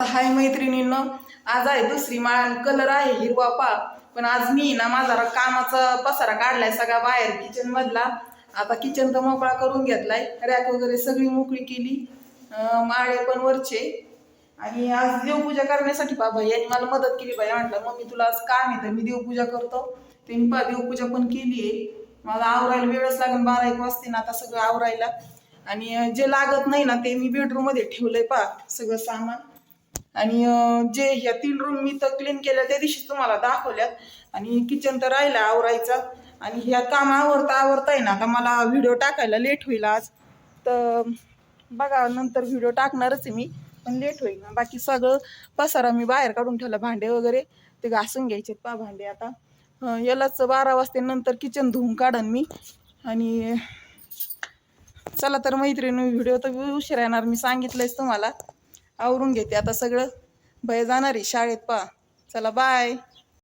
हाय मैत्रिणींनो आज आहे दुसरी माळ कलर आहे हिरवा पा पण आज मी ना माझा कामाचा पसारा काढलाय सगळा बाहेर किचन मधला. आता किचन तर मोकळा करून घेतलाय. रॅक वगैरे सगळी मोकळी केली. माळे पण वरचे. आणि आज देवपूजा करण्यासाठी बाबा यांनी मला मदत केली बाई. म्हटलं मम्मी तुला आज काम आहे तर मी देवपूजा करतो. त्यांनी पा देवपूजा पण केली आहे. मला आवरायला वेळच लागेल. बारा एक वाजते ना आता सगळं आवरायला. आणि जे लागत नाही ना ते मी बेडरूममध्ये ठेवलंय पा सगळं सामान. आणि जे ह्या तीन रूम मी तर क्लीन केल्या त्या दिवशी तुम्हाला दाखवल्यात. आणि किचन तर राहिला आवरायचा. आणि ह्या काम आवरता आवरता आहे ना आता मला व्हिडिओ टाकायला लेट होईल आज. तर बघा नंतर व्हिडिओ टाकणारच आहे मी पण लेट होईल ना. बाकी सगळं पसारा मी बाहेर काढून ठेवला भांडे वगैरे. ते घासून घ्यायचे पा भांडे आता. यालाच बारा वाजतेनंतर किचन धुवून काढन मी. आणि चला तर मैत्रिणी व्हिडिओ तर उशीर येणार मी सांगितलंयच तुम्हाला. आवरून घेते. आता सगळं भय जाणार आहे शाळेत पा चला बाय